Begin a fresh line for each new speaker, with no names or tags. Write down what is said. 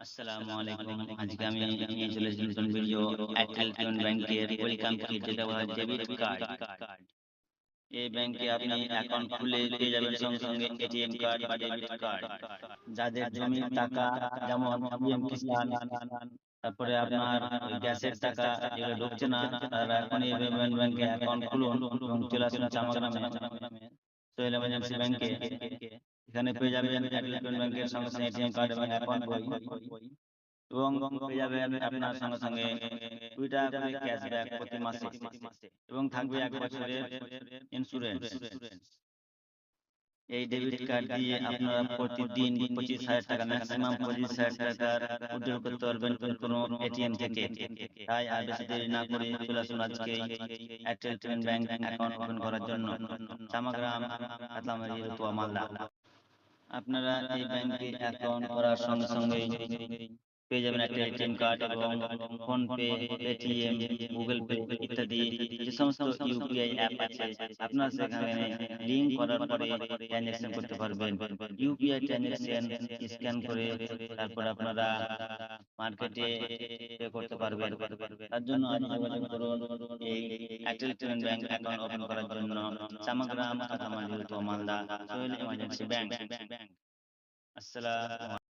আসসালামু আলাইকুম। আজকে আমি নিয়ে চলে এসেছি নতুন ভিডিও এয়ারটেল পেমেন্ট ব্যাংকের ওয়েলকাম কিট যেটা বলা হয় ডেবিট কার্ড এই ব্যাংকে আপনি অ্যাকাউন্ট খুলে পেয়ে যাবেন সঙ্গে সঙ্গে এটিএম কার্ড বা ডেবিট কার্ড যাদের জমি টাকা যেমন পিএম কিষান তারপরে আপনার গ্যাসের টাকা ঢুকছে না। তারা এখন এই পেমেন্ট ব্যাংকে অ্যাকাউন্ট খুলুন এবং চলে আসুন চামাগ্রামে সোহেল এমার্জেন্সি ব্যাংকে এখানে পেয়ে যাবেন এয়ারটেল ব্যাংকের সঙ্গে সঙ্গে এটিএম কার্ড এবং অ্যাকাউন্ট বই। এবং পেয়ে যাবেন আপনার সঙ্গে সঙ্গে দুই টাকা করে ক্যাশব্যাক প্রতি মাসে। এবং থাকবে এক বছরের ইন্স্যুরেন্স এই ডেবিট কার্ড দিয়ে আপনারা প্রতিদিন পঁচিশ হাজার টাকা ম্যাক্সিমাম পঁচিশ হাজার টাকার উইথড্র করতে পারবেন কোনো এটিএম থেকে। তাই আর বেশি দেরি না করে চলে আসুন আজকে Airtel payment bank account open করার জন্য। চামাগ্রাম কাতলামারি রতুয়া মালদা। আপনারা এই ব্যাংকে অ্যাকাউন্ট করার সঙ্গে সঙ্গে পেয়ে যাবেন একটা এটিএম কার্ড এবং PhonePe Paytm Google Pay ইত্যাদি যে সমস্ত ইউপিআই অ্যাপ আছে, আপনারা সেখানে লিংক করার পরে ট্রানজাকশন করতে পারবেন। ইউপিআই ট্রানজাকশন স্ক্যান করে তারপর আপনারা মার্কেটে পে করতে পারবেন। তার জন্য আজ যোগাযোগ করুন এই Airtel payment bank account open করার জন্য। চামাগ্রাম কাতামালি মালদা সোহেল এমার্জেন্সি ব্যাংক আসসালাম